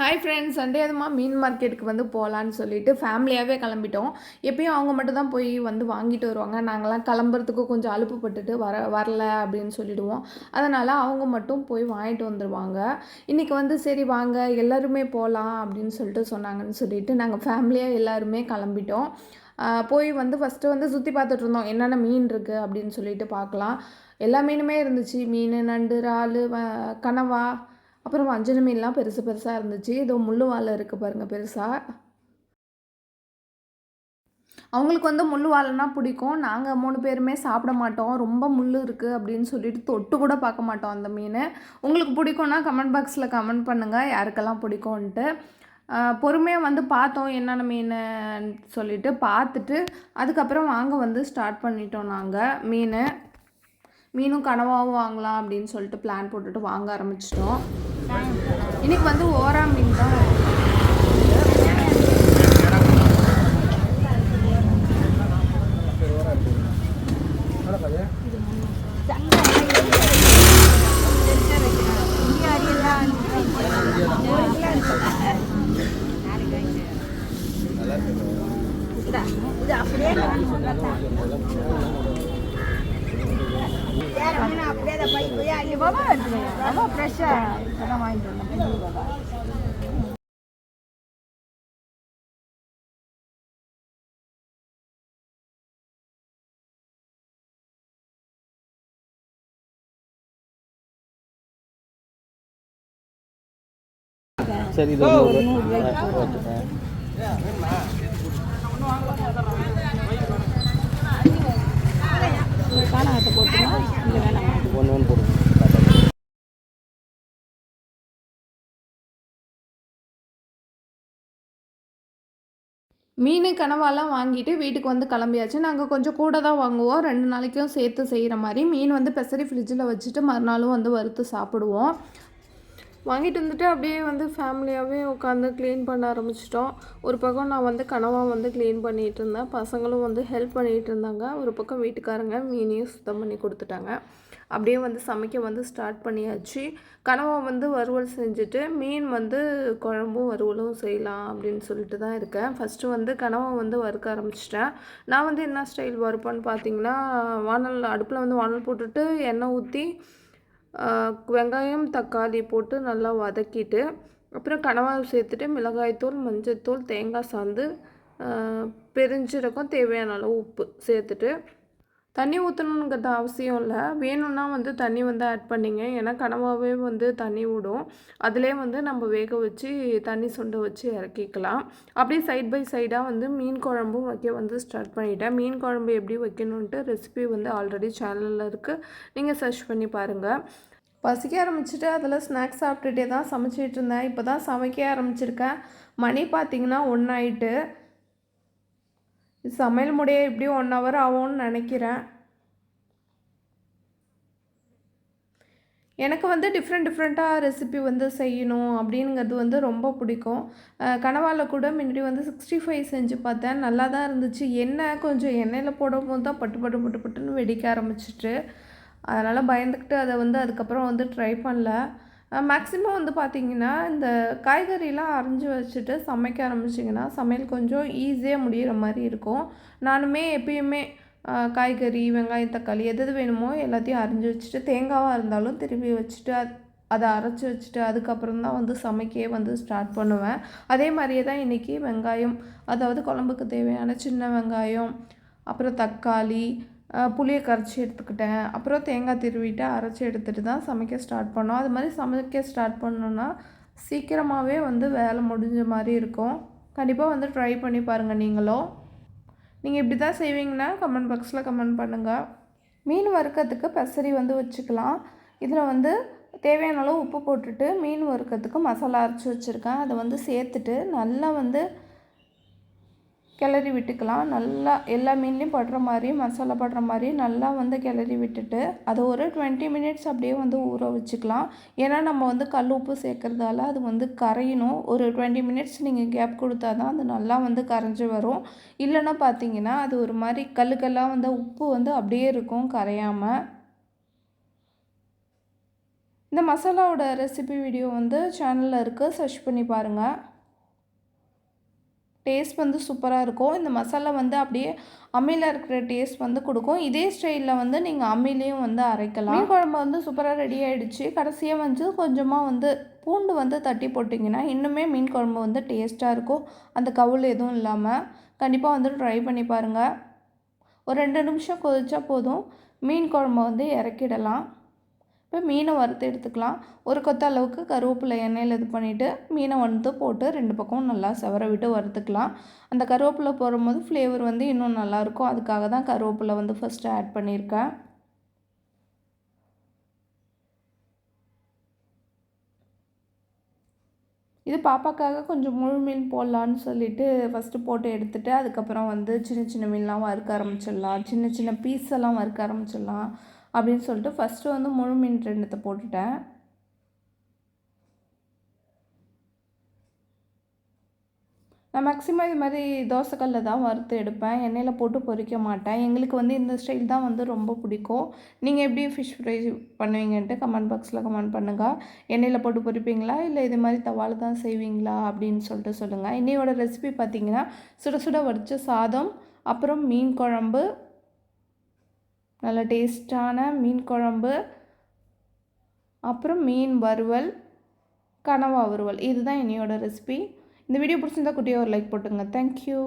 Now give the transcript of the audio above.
Hi friends Sunday அதுமா மீன் மார்க்கெட்டுக்கு வந்து போகலான்னு சொல்லிட்டு ஃபேமிலியாகவே கிளம்பிட்டோம். எப்பயும் அவங்க மட்டும் தான் போய் வந்து வாங்கிட்டு வருவாங்க. நாங்களாம் கிளம்புறதுக்கு கொஞ்சம் அலுப்புப்பட்டுட்டு வர வரல அப்படின்னு சொல்லிடுவோம். அதனால் அவங்க மட்டும் போய் வாங்கிட்டு வந்துடுவாங்க இன்றைக்கி வந்து சரி வாங்க எல்லாருமே போகலாம் அப்படின்னு சொல்லிட்டு சொன்னாங்கன்னு சொல்லிட்டு நாங்கள் ஃபேமிலியாக எல்லாருமே கிளம்பிட்டோம். போய் வந்து ஃபஸ்ட்டு வந்து சுற்றி பார்த்துட்டு இருந்தோம். என்னென்ன மீன் இருக்குது அப்படின்னு சொல்லிட்டு பார்க்கலாம். எல்லா மீனுமே இருந்துச்சு. மீன் நண்டு இறால் கனவா அப்புறம் வஞ்சன மீன்லாம் பெருசு பெருசாக இருந்துச்சு. இதோ முள் வாழை இருக்குது பாருங்கள் பெருசாக அவங்களுக்கு வந்து முள் வாழைனா பிடிக்கும். நாங்கள் மூணு பேருமே சாப்பிட மாட்டோம். ரொம்ப முள் இருக்குது அப்படின்னு சொல்லிட்டு தொட்டு கூட பார்க்க மாட்டோம் அந்த மீன். உங்களுக்கு பிடிக்கும்னா கமெண்ட் பாக்ஸில் கமெண்ட் பண்ணுங்கள் யாருக்கெல்லாம் பிடிக்கும்ன்ட்டு. பொறுமையாக வந்து பார்த்தோம் என்னென்ன மீன் சொல்லிட்டு பார்த்துட்டு அதுக்கப்புறம் வாங்க வந்து ஸ்டார்ட் பண்ணிட்டோம் நாங்கள் மீன். மீனும் கனவாகவும் வாங்கலாம் அப்படின்னு சொல்லிட்டு பிளான் போட்டுட்டு வாங்க ஆரம்பிச்சிட்டோம். இன்னைக்கு வந்து ஓரா மீன் தான். வேற மீன் அப்படியே அதை பை போய் அள்ளி பாபா எடுத்துக்கோங்க ரொம்ப ஃப்ரெஷ்ஷாக இப்போதான் வாங்கிட்டு வந்தேன் புது பாபா சரி இது ஒரு நூறு ஓகே காணாங்கத்தை போட்டுருவோம் இல்லை வேணாம் ஒன்று ஒன்று போடுங்க மீன் கனவாலாம் வாங்கிட்டு வீட்டுக்கு வந்து கிளம்பியாச்சு. நாங்கள் கொஞ்சம் கூட தான் வாங்குவோம். ரெண்டு நாளைக்கும் சேர்த்து செய்கிற மாதிரி மீன் வந்து பெசரி ஃப்ரிட்ஜில் வச்சுட்டு மறுநாளும் வந்து வறுத்து சாப்பிடுவோம். வாங்கிட்டு வந்துட்டு அப்படியே வந்து ஃபேமிலியாகவே உட்காந்து க்ளீன் பண்ண ஆரம்பிச்சிட்டோம். ஒரு பக்கம் நான் வந்து கனவாக வந்து க்ளீன் பண்ணிகிட்டு இருந்தேன். பசங்களும் வந்து ஹெல்ப் பண்ணிகிட்டு இருந்தாங்க. ஒரு பக்கம் வீட்டுக்காரங்க மீனையும் சுத்தம் பண்ணி கொடுத்துட்டாங்க. அப்படியே வந்து சமைக்க வந்து ஸ்டார்ட் பண்ணியாச்சு. கனவா வந்து வறுவல் செஞ்சுட்டு மீன் வந்து குழம்பும் வறுவலும் செய்யலாம் அப்படின்னு சொல்லிட்டு தான் இருக்கேன். ஃபஸ்ட்டு வந்து கனவா வந்து வறுக்க ஆரம்பிச்சிட்டேன். நான் வந்து என்ன ஸ்டைல் வறுப்பேன்னு பார்த்தீங்கன்னா வானல் அடுப்பில் வந்து வானல் போட்டுட்டு எண்ணெய் ஊற்றி வெங்காயம் தக்காளி போட்டு நல்லா வதக்கிட்டு அப்புறம் கணவாய் சேர்த்துட்டு மிளகாய்த்தூள் மஞ்சள்தூள் தேங்காய் சாந்து பெருஞ்சீரகம் தேவையான அளவு உப்பு சேர்த்துட்டு தண்ணி ஊற்றணுங்கிறது அவசியம் இல்லை. வேணும்னா வந்து தண்ணி வந்து ஆட் பண்ணிங்க. ஏன்னா கனவாகவே வந்து தண்ணி விடும் அதிலே வந்து நம்ம வேக வச்சு தண்ணி சுண்ட வச்சு இறக்கிக்கலாம். அப்படியே சைட் பை சைடாக வந்து மீன் குழம்பும் வைக்க வந்து ஸ்டார்ட் பண்ணிட்டேன். மீன் குழம்பு எப்படி வைக்கணுன்ட்டு ரெசிபி வந்து ஆல்ரெடி சேனலில் இருக்குது நீங்கள் சர்ச் பண்ணி பாருங்கள் பசிக்க ஆரம்பிச்சிட்டு அதில் ஸ்நாக்ஸ் சாப்பிட்டுட்டே தான் சமைச்சிட்டு இருந்தேன். இப்போ தான் சமைக்க ஆரம்பிச்சிருக்கேன். மணி பார்த்தீங்கன்னா ஒன்றாயிட்டு சமையல் முடிய எப்படியும் ஒன் ஹவர் ஆகும்னு நினைக்கிறேன். எனக்கு வந்து டிஃப்ரெண்ட் டிஃப்ரெண்ட்டாக ரெசிபி வந்து செய்யணும் அப்படிங்கிறது வந்து ரொம்ப பிடிக்கும். அஹ் கூட முன்னாடி வந்து சிக்ஸ்டி ஃபைவ் செஞ்சு பார்த்தேன். நல்லா தான் இருந்துச்சு. எண்ணெய் கொஞ்சம் எண்ணெயில் போடும்போது தான் பட்டு பட்டு பட்டு பட்டுன்னு வெடிக்க ஆரம்பிச்சிட்டு. அதனால் பயந்துக்கிட்டு அதை வந்து அதுக்கப்புறம் வந்து ட்ரை பண்ணல. மேக்ஸிமம் வந்து பார்த்திங்கன்னா இந்த காய்கறிலாம் அரிஞ்சு வச்சுட்டு சமைக்க ஆரம்பிச்சிங்கன்னா சமையல் கொஞ்சம் ஈஸியாக முடிகிற மாதிரி இருக்கும். நானுமே எப்பயுமே காய்கறி வெங்காயம் தக்காளி எது எது வேணுமோ எல்லாத்தையும் அரிஞ்சு வச்சுட்டு தேங்காவாக இருந்தாலும் திருப்பி வச்சுட்டு அதை அரைச்சி வச்சுட்டு அதுக்கப்புறம் தான் வந்து சமைக்கவே வந்து ஸ்டார்ட் பண்ணுவேன். அதே மாதிரியே தான் இன்றைக்கி வெங்காயம் அதாவது குழம்புக்கு தேவையான சின்ன வெங்காயம் அப்புறம் தக்காளி புளியை கரைச்சி எடுத்துக்கிட்டேன். அப்புறம் தேங்காய் திருவிட்டு அரைச்சி எடுத்துகிட்டு தான் சமைக்க ஸ்டார்ட் பண்ணோம். அது மாதிரி சமைக்க ஸ்டார்ட் பண்ணோன்னா சீக்கிரமாகவே வந்து வேலை முடிஞ்ச மாதிரி இருக்கும். கண்டிப்பாக வந்து ட்ரை பண்ணி பாருங்கள் நீங்களும் நீங்கள் இப்படி தான் செய்வீங்கன்னா கமெண்ட் பாக்ஸில் கமெண்ட் பண்ணுங்கள் மீன் வறுக்கிறதுக்கு பெசரி வந்து வச்சுக்கலாம். இதில் வந்து தேவையான அளவு உப்பு போட்டுட்டு மீன் வறுக்கிறதுக்கு மசாலா அரைச்சி வச்சுருக்கேன். அதை வந்து சேர்த்துட்டு நல்லா வந்து கிளறி விட்டுக்கலாம். நல்லா எல்லா மீன்லேயும் படுற மாதிரி மசாலா படுற மாதிரி நல்லா வந்து கிளறி விட்டுட்டு அதை ஒரு டுவெண்ட்டி மினிட்ஸ் அப்படியே வந்து ஊற வச்சுக்கலாம். ஏன்னா நம்ம வந்து கல் உப்பு சேர்க்குறதால அது வந்து கரையணும். ஒரு டுவெண்ட்டி மினிட்ஸ் நீங்கள் கேப் கொடுத்தா தான் அது நல்லா வந்து கரைஞ்சி வரும். இல்லைன்னா பார்த்தீங்கன்னா அது ஒரு மாதிரி கல்லு கல்லாக வந்து உப்பு வந்து அப்படியே இருக்கும் கரையாமல் இந்த மசாலாவோட ரெசிபி வீடியோ வந்து சேனலில் இருக்குது சர்ச் பண்ணி பாருங்கள் டேஸ்ட் வந்து சூப்பராக இருக்கும். இந்த மசாலா வந்து அப்படியே அம்மியில் இருக்கிற டேஸ்ட் வந்து கொடுக்கும். இதே ஸ்டைலில் வந்து நீங்கள் அம்மிலையும் வந்து அரைக்கலாம். மீன் குழம்பு வந்து சூப்பராக ரெடி ஆகிடுச்சு கடைசியாக வந்து கொஞ்சமாக வந்து பூண்டு வந்து தட்டி போட்டிங்கன்னா இன்னுமே மீன் குழம்பு வந்து டேஸ்ட்டாக இருக்கும். அந்த கவுள் எதுவும் இல்லாமல் கண்டிப்பாக வந்து ட்ரை பண்ணி பாருங்கள் ஒரு ரெண்டு நிமிஷம் கொதிச்சா போதும். மீன் குழம்பு வந்து இறக்கிடலாம். இப்போ மீனை வறுத்து எடுத்துக்கலாம். ஒரு கொத்த அளவுக்கு கருவேப்பிலை எண்ணெயில் இது பண்ணிவிட்டு மீனை வந்து போட்டு ரெண்டு பக்கமும் நல்லா செவர விட்டு வறுத்துக்கலாம். அந்த கருவேப்பிலை போடும்போது ஃப்ளேவர் வந்து இன்னும் நல்லாயிருக்கும் அதுக்காக தான் கருவேப்பிலை வந்து ஃபஸ்ட்டு ஆட் பண்ணியிருக்கேன். இது பாப்பாக்காக கொஞ்சம் முழு மீன் போடலான்னு சொல்லிட்டு ஃபஸ்ட்டு போட்டு எடுத்துகிட்டு அதுக்கப்புறம் வந்து சின்ன சின்ன மீன்லாம் வறுக்க ஆரம்பிச்சிடலாம். சின்ன சின்ன பீஸ் எல்லாம் வறுக்க ஆரம்பிச்சிடலாம். அப்படின்னு சொல்லிட்டு ஃபஸ்ட்டு வந்து முழு மீன் போட்டுட்டேன். நான் மேக்ஸிமம் இது மாதிரி தோசைக்கல்ல தான் வறுத்து எடுப்பேன். எண்ணெயில் போட்டு பொரிக்க மாட்டேன். எங்களுக்கு வந்து இந்த ஸ்டைல் தான் வந்து ரொம்ப பிடிக்கும். நீங்கள் எப்படி ஃபிஷ் ஃப்ரை பண்ணுவீங்கன்ட்டு கமெண்ட் பாக்ஸில் கமெண்ட் பண்ணுங்கள் எண்ணெயில் போட்டு பொரிப்பீங்களா? இல்லை இது மாதிரி தவால் தான் செய்வீங்களா? அப்படின்னு சொல்லிட்டு சொல்லுங்கள் இன்னையோட ரெசிபி பார்த்தீங்கன்னா சுட சுட வடித்த சாதம் அப்புறம் மீன் குழம்பு நல்ல டேஸ்டான மீன் குழம்பு அப்புறம் மீன் வறுவல் கனவா வறுவல். இதுதான் என்னையோட ரெசிபி இந்த வீடியோ பிடிச்சிருந்தா குட்டியாக ஒரு லைக் போட்டுங்க. தேங்க்யூ